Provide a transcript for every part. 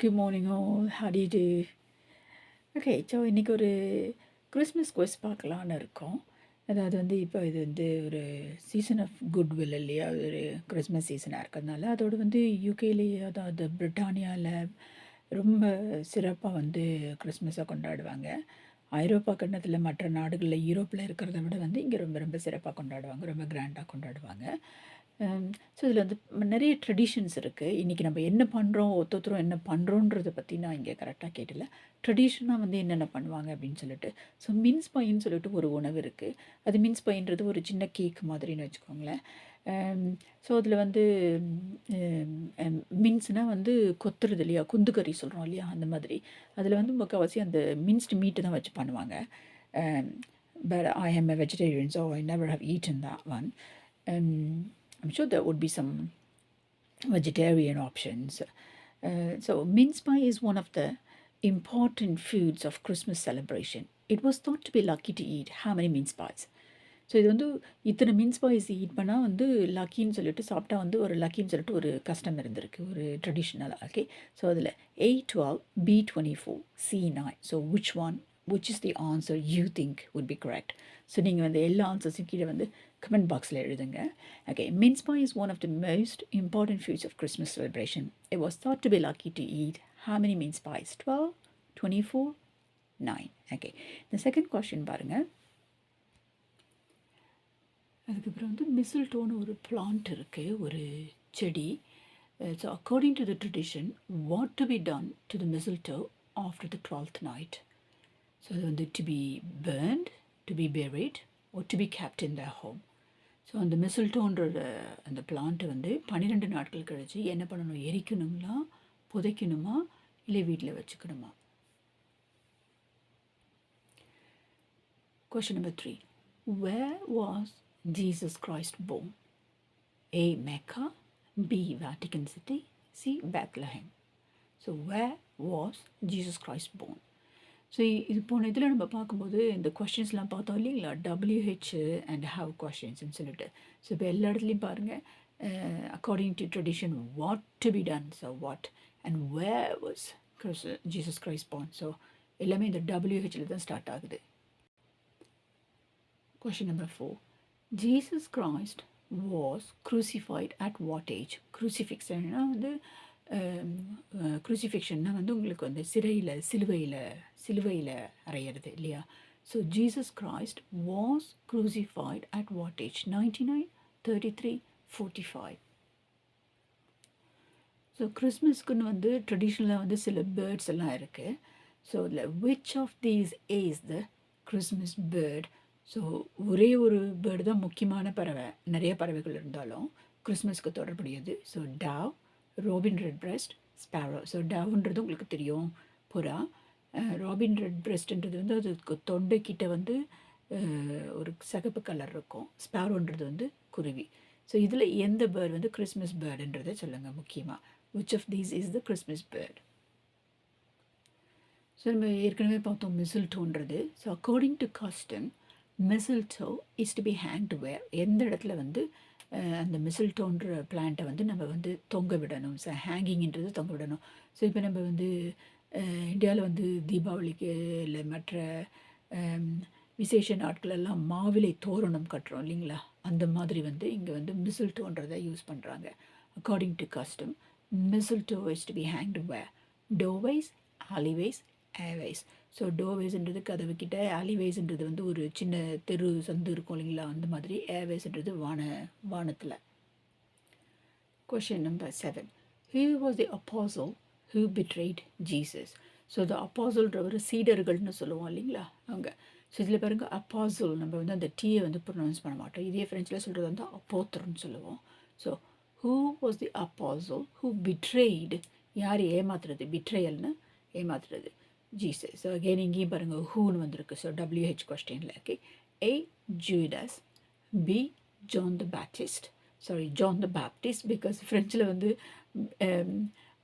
Good morning all. How do you do? Okay so இன்றைக்கி ஒரு Christmas கொஸ் பார்க்கலான்னு இருக்கோம். அதாவது வந்து இப்போ இது வந்து ஒரு சீசன் ஆஃப் குட்வில் இல்லையா? ஒரு கிறிஸ்மஸ் சீசனாக இருக்கிறதுனால அதோடு வந்து யூகேலேயே அதாவது பிரிட்டானியாவில் ரொம்ப சிறப்பாக வந்து கிறிஸ்மஸை கொண்டாடுவாங்க. ஐரோப்பா கண்டத்தில் மற்ற நாடுகளில் யூரோப்பில் இருக்கிறத விட வந்து இங்கே ரொம்ப ரொம்ப சிறப்பாக கொண்டாடுவாங்க. ரொம்ப கிராண்டாக கொண்டாடுவாங்க. Um, ஸோ இதில் வந்து நிறைய ட்ரெடிஷன்ஸ் இருக்குது இன்றைக்கி நம்ம என்ன பண்ணுறோம் ஒத்தொத்தரும் என்ன பண்ணுறோன்றதை பற்றி நான் இங்கே கரெக்டாக கேட்டல. ட்ரெடிஷனாக வந்து என்னென்ன பண்ணுவாங்க அப்படின்னு சொல்லிட்டு. ஸோ மின்ஸ் பைன்னு சொல்லிட்டு ஒரு உணவு இருக்குது அது மின்ஸ் பைன்றது ஒரு சின்ன கேக் மாதிரின்னு வச்சுக்கோங்களேன். Um, ஸோ அதில் வந்து um, மின்ஸ்னால் வந்து கொத்துறது இல்லையா? குந்துக்கறி சொல்கிறோம் இல்லையா? அந்த மாதிரி. அதில் வந்து முக்கால்வாசி அந்த மின்ஸ்டு மீட்டு தான் வச்சு பண்ணுவாங்க. But I am a vegetarian so I never have eaten தான் one I'm sure there would be some vegetarian options. Uh, so, mince pie is one of the important foods of Christmas celebration. It was thought to be lucky to eat how many mince pies? So இது வந்து இத்தனை mins boys eat பண்ணால் வந்து லக்கின்னு சொல்லிட்டு சாப்பிட்டா வந்து ஒரு லக்கின்னு சொல்லிட்டு ஒரு கஸ்டம் இருந்திருக்கு ஒரு ட்ரெடிஷ்னலாக ஓகே ஸோ அதில் A twelve B twenty four C nine so which one which is the answer you think would be correct so நீங்கள் வந்து எல்லா ஆன்சர்ஸும் கீழே வந்து கமெண்ட் பாக்ஸில் எழுதுங்க okay mince pie is one of the most important feasts of Christmas celebration it was thought to be lucky to eat as many mince pies twelve twenty four nine okay இந்த second question பாருங்கள் அதுக்கப்புறம் வந்து மிசில்டோன்னு ஒரு plant இருக்குது ஒரு செடி so according to the tradition what to be done to the mistletoe after the twelfth night so அது வந்து to be burnt to be buried or to be kept in their home So அந்த மிசில்டோன்ற அந்த plant வந்து பன்னிரெண்டு நாட்கள் கழித்து என்ன பண்ணணும்? எரிக்கணுங்களா புதைக்கணுமா? இல்லை வீட்டில் வச்சுக்கணுமா? Question number three where was Jesus Christ born A Mecca B Vatican City C Bethlehem so where was Jesus Christ born so இது போன இதில் நம்ம பார்க்கும்போது இந்த கொஷின்ஸ்லாம் பார்த்தோம் இல்லைங்களா? டபிள்யூஹெச் அண்ட் ஹவ் கொஷின்ஸ்னு சொல்லிட்டு. ஸோ இப்போ எல்லா இடத்துலையும் பாருங்கள் according to tradition what to be done so what and where was Chris Jesus Christ born so எல்லாமே இந்த டபிள்யூஹெச்சில் தான் ஸ்டார்ட் ஆகுது. Question number four Jesus Christ was crucified at what age crucifix வந்து க்ரூசிஃபிக்ஷன்னா வந்து உங்களுக்கு வந்து சிறையில் சிலுவையில் சிலுவையில் அறையிறது இல்லையா? So Jesus Christ was crucified at what age ninety nine thirty three forty five so கிறிஸ்மஸ்க்குன்னு வந்து ட்ரெடிஷ்னலாக வந்து சில பேர்ட்ஸ் எல்லாம் இருக்குது ஸோ இதில் which of these as the Christmas bird so ஒரே ஒரு பேர்டு தான் முக்கியமான பறவை. நிறைய பறவைகள் இருந்தாலும் கிறிஸ்மஸ்க்கு தொடர்புடையது. So dove robin redbreast sparrow so டவ்ன்றது உங்களுக்கு தெரியும். புறா. ராபின் ரெட் பிரஸ்ட்ன்றது வந்து அதுக்கு தொண்டைக்கிட்ட வந்து ஒரு சகப்பு கலர் இருக்கும். ஸ்பேரோன்றது வந்து குருவி. ஸோ இதில் எந்த பேர்டு வந்து கிறிஸ்மஸ் பேர்டுன்றதை சொல்லுங்கள் முக்கியமாக which of these is the Christmas bird so நம்ம ஏற்கனவே பார்த்தோம் மிசில்டோன்றது so according to custom mistletoe is to be hand where எந்த இடத்துல வந்து அந்த மிசில்டோன்ற பிளான்ட்டை வந்து நம்ம வந்து தொங்க விடணும். ஸோ ஹேங்கிங்கிறது தொங்க விடணும். ஸோ இப்போ நம்ம வந்து இந்தியாவில் வந்து தீபாவளிக்கு இல்லை மற்ற விசேஷ நாட்களெல்லாம் மாவிலை தோரணம் கட்டுறோம் இல்லைங்களா? அந்த மாதிரி வந்து இங்கே வந்து மிசில் டோன்றதை யூஸ் பண்ணுறாங்க according to custom mistletoe is to be hanged way doorways alleyways airways so டோவேஸ்ன்றது கதவுக்கிட்ட அலிவேஸ்ன்றது வந்து ஒரு சின்ன தெரு சந்து இருக்கும் இல்லைங்களா? அந்த மாதிரி ஏவேஸ்ன்றது வான வானத்தில். Question number seven who was the apostle who betrayed Jesus so the அப்பாசல்ன்றவர் சீடர்கள்னு சொல்லுவோம் இல்லைங்களா? அவங்க. ஸோ இதில் பாருங்கள் அப்பாசல் நம்ம வந்து அந்த டீயை வந்து ப்ரொனவுன்ஸ் பண்ண மாட்டோம். இதே ஃப்ரெஞ்சில் சொல்கிறது வந்து அப்போத்தர்னு சொல்லுவோம். So who was the apostle who betrayed யார் ஏமாத்துறது? பிட்ரையல்னு ஏமாத்துறது. ஜீசஸ் ஸோ அகெயின் இங்கேயும் பாருங்கள் ஹூன்னு வந்திருக்கு. ஸோ டபிள்யூஹெச் கொஸ்டினில் okay A Judas B John the Baptist sorry John the Baptist because ஃப்ரெஞ்சில் வந்து um,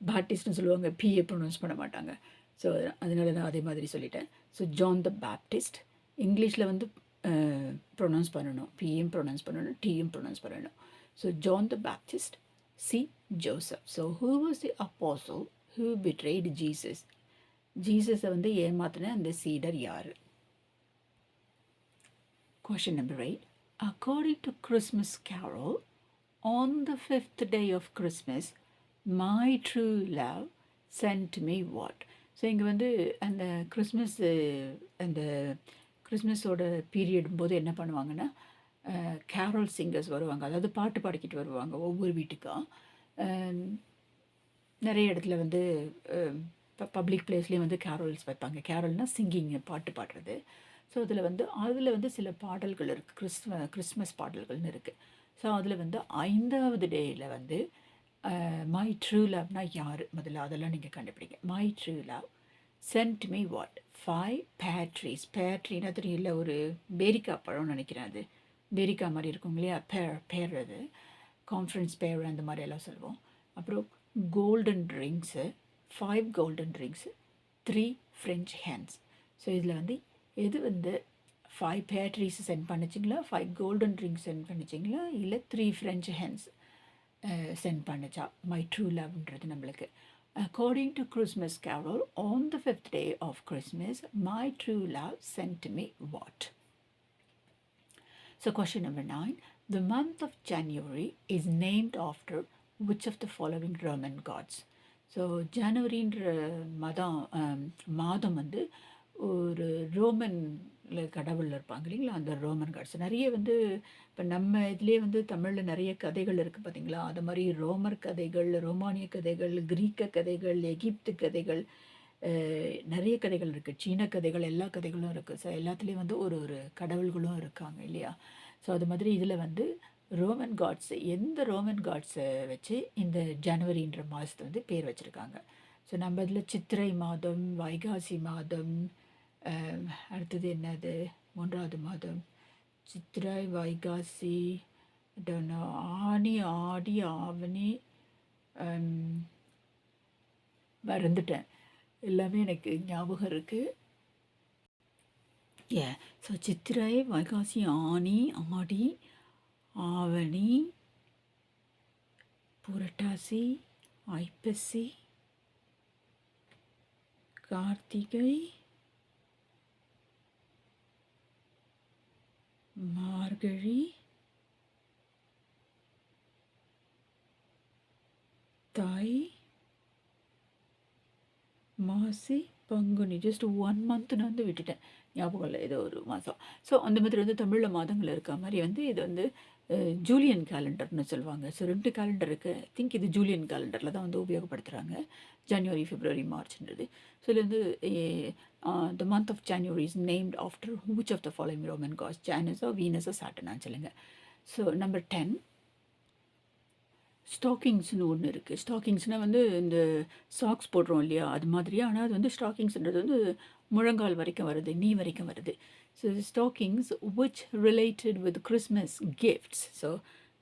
பேப்டிஸ்ட்னு சொல்லுவாங்க. பிஏ ப்ரொனவுன்ஸ் பண்ண மாட்டாங்க. ஸோ அதனால நான் அதே மாதிரி சொல்லிட்டேன். ஸோ ஜான் த பேப்டிஸ்ட் இங்கிலீஷில் வந்து uh, ப்ரொனவுன்ஸ் பண்ணணும். பியும் ப்ரொனவுன்ஸ் பண்ணணும் டியும் ப்ரொனவுன்ஸ் பண்ணணும். So John the Baptist C Joseph so who was the apostle who betrayed Jesus ஜீசஸை வந்து ஏமாத்தின அந்த சீடர் யார்? Question number eight according to Christmas carol on the fifth day of Christmas my true love sent me what so இங்கே வந்து அந்த Christmas அந்த கிறிஸ்மஸோட period போது என்ன பண்ணுவாங்கன்னா கேரல் சிங்கர்ஸ் வருவாங்க. அதாவது பாட்டு பாடிக்கிட்டு வருவாங்க ஒவ்வொரு வீட்டுக்கும். நிறைய இடத்துல வந்து இப்போ பப்ளிக் பிளேஸ்லேயும் வந்து கேரல்ஸ் வைப்பாங்க. கேரல்னால் சிங்கிங் பாட்டு பாடுறது. ஸோ அதில் வந்து அதில் வந்து சில பாடல்கள் இருக்குது கிறிஸ்ம கிறிஸ்மஸ் பாடல்கள்னு இருக்குது ஸோ அதில் வந்து ஐந்தாவது டேயில் வந்து மை ட்ரூ லவ்னா யார்? முதல்ல அதெல்லாம் நீங்கள் கண்டுபிடிங்க. My true love sent me what five partridges பேட்ரின்னா தெரியும் இல்லை ஒரு பேரிக்கா பழம்னு நினைக்கிறேன் அது. பேரிக்கா மாதிரி இருக்கும் இல்லையா? பேர் பேர் அது. கான்ஃபரன்ஸ் பேர் அந்த மாதிரி எல்லாம் சொல்லுவோம். அப்புறம் golden rings five golden rings three French hens so இதில் வந்து எது வந்து ஃபைவ் பேட்ரிஸ் சென்ட் பண்ணிச்சிங்களா? ஃபைவ் கோல்டன் ட்ரிங்க்ஸ் சென்ட் பண்ணிச்சிங்களா? இல்லை த்ரீ ஃப்ரெஞ்ச் ஹேண்ட்ஸ் சென்ட் பண்ணுச்சா? மை ட்ரூ லவ்ன்றது நம்மளுக்கு. According to Christmas carol on the fifth day of Christmas my true love sent me what So, question number nine. The month of January is named after which of the following Roman gods? So ஜனவரின்ற மதம் மாதம் வந்து ஒரு Roman கடவுள் இருப்பாங்க இல்லைங்களா? அந்த Roman God's நிறைய வந்து இப்போ நம்ம இதுலேயே வந்து தமிழில் நிறைய கதைகள் இருக்குது பார்த்தீங்களா அது மாதிரி ரோமர் கதைகள் ரோமானிய கதைகள் கிரீக்க கதைகள் எகிப்து கதைகள் நிறைய கதைகள் இருக்குது சீன கதைகள் எல்லா கதைகளும் இருக்குது ஸோ எல்லாத்துலேயும் வந்து ஒரு ஒரு கடவுள்களும் இருக்காங்க இல்லையா? ஸோ அது மாதிரி இதில் வந்து ரோமன் காட்ஸ் எந்த ரோமன் காட்ஸை வச்சு இந்த ஜனவரின்ற மாதத்தை வந்து பேர் வச்சுருக்காங்க. ஸோ நம்ம இதில் சித்திரை மாதம் வைகாசி மாதம் அடுத்தது என்னது? மூன்றாவது மாதம். சித்திரை வைகாசி don't know, ஆனி ஆடி ஆவணி மறந்துட்டேன். எல்லாமே எனக்கு ஞாபகம் இருக்குது ஏ ஸோ சித்திரை வைகாசி ஆனி ஆடி ஆவணி புரட்டாசி ஐப்பசி கார்த்திகை மார்கழி தாய் மாசி பங்குனி. ஜஸ்ட் ஒன் மந்த் நான் வந்து விட்டுட்டேன். ஞாபகம் இல்லை ஏதோ ஒரு மாதம் ஸோ அந்த மாதிரி வந்து தமிழில் மாதங்கள் இருக்க மாதிரி வந்து இது வந்து ஜூலியன் கேலண்டர்னு சொல்லுவாங்க. ஸோ ரெண்டு கேலண்டர் இருக்குது திங்க் இது ஜூலியன் கேலண்டரில் தான் வந்து உபயோகப்படுத்துகிறாங்க ஜனவரி ஃபிப்ரவரி மார்ச்ன்றது ஸோ இது வந்து the month of January is named after which of the following Roman gods ஜானஸோ வீனஸோ சாட்டனான்னு சொல்லுங்கள் ஸோ நம்பர் டென் ஸ்டாக்கிங்ஸ்னு ஒன்று இருக்குது ஸ்டாக்கிங்ஸ்னால் வந்து இந்த சாக்ஸ் போடுறோம் இல்லையா? அது மாதிரி. ஆனால் அது வந்து ஸ்டாக்கிங்ஸ்ன்றது வந்து முழங்கால் வரைக்கும் வருது நீ வரைக்கும் வருது. So stockings which related with Christmas gifts so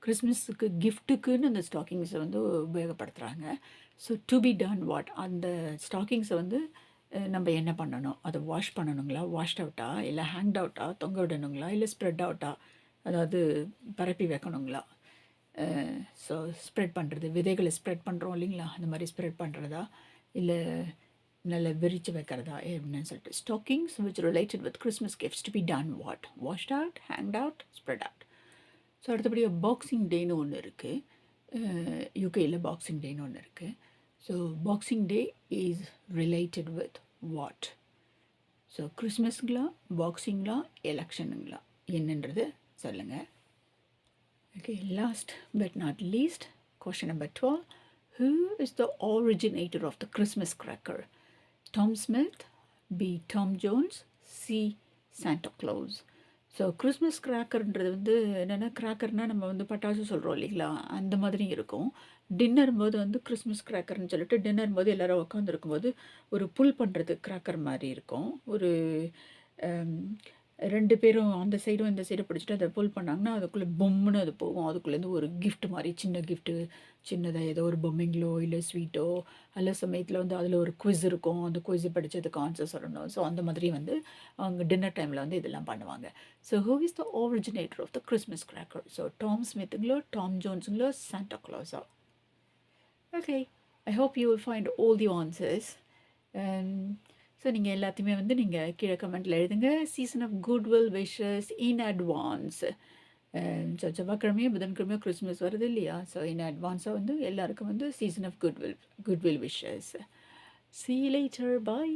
கிறிஸ்மஸுக்கு கிஃப்ட்டுக்குன்னு அந்த ஸ்டாக்கிங்ஸை வந்து உபயோகப்படுத்துகிறாங்க so to be done what அந்த ஸ்டாக்கிங்ஸை வந்து நம்ம என்ன பண்ணணும்? அதை வாஷ் பண்ணணுங்களா? வாஷ்ட் அவுட்டா இல்லை ஹேங்ட் அவுட்டா தொங்க விடணுங்களா? இல்லை ஸ்ப்ரெட் அவுட்டா அதாவது பரப்பி வைக்கணுங்களா? ஸோ ஸ்ப்ரெட் பண்ணுறது விதைகளை ஸ்ப்ரெட் பண்ணுறோம் இல்லைங்களா? அந்த மாதிரி ஸ்ப்ரெட் பண்ணுறதா இல்லை நல்ல விரித்து வைக்கிறதா? எப்படின்னு சொல்லிட்டு. Stockings which related with Christmas gifts to be done what washed out hanged out spread out so அடுத்தபடியாக பாக்ஸிங் டேன்னு ஒன்று இருக்குது யூகேயில் பாக்ஸிங் டேன்னு ஒன்று இருக்குது so Boxing Day is related with what so கிறிஸ்மஸுங்களா பாக்ஸிங்களா எலெக்ஷனுங்களா என்னன்றது சொல்லுங்கள் Okay, last but not least, question number 12. Who is the originator of the Christmas cracker? Tom Smith, B. Tom Jones, C. Santa Claus. So Christmas கிராக்கர்ன்றது வந்து என்னென்னா கிராக்கர்னால் நம்ம வந்து பட்டாசு சொல்கிறோம் இல்லைங்களா அந்த மாதிரி இருக்கும் டின்னர் போது வந்து கிறிஸ்மஸ் கிராக்கர்னு சொல்லிட்டு டின்னர் போது எல்லோரும் உட்காந்துருக்கும் போது ஒரு புல் பண்ணுறது கிராக்கர் மாதிரி இருக்கும் ஒரு um, ரெண்டு பேரும் அந்த சைடும் இந்த சைடும் பிடிச்சிட்டு அதை புல் பண்ணாங்கன்னா அதுக்குள்ளே பொம்முன்னு அது போகும். அதுக்குள்ளேருந்து ஒரு கிஃப்ட் மாதிரி சின்ன கிஃப்ட்டு சின்னதாக ஏதோ ஒரு பொம்மைங்களோ இல்லை ஸ்வீட்டோ அல்ல சமயத்தில் வந்து அதில் ஒரு குவிஸ் இருக்கும். அந்த குவிஸ் படித்ததுக்கு ஆன்சர் சொல்லணும். ஸோ அந்த மாதிரி வந்து அவங்க டின்னர் டைமில் வந்து இதெல்லாம் பண்ணுவாங்க. So who is the originator of the Christmas cracker so Tom ஸ்மித்துங்களோ Tom ஜோன்ஸுங்களோ சாண்டா கிளாஸா okay I hope you will find all the answers so நீங்கள் எல்லாத்தையுமே வந்து நீங்கள் கீழே கமெண்ட்டில் எழுதுங்க. Season of goodwill wishes in advance so செவ்வாய்க்கிழமையோ புதன்கிழமையோ கிறிஸ்மஸ் வருது இல்லையா? ஸோ இன் அட்வான்ஸாக வந்து எல்லாருக்கும் வந்து season of goodwill goodwill wishes See you bye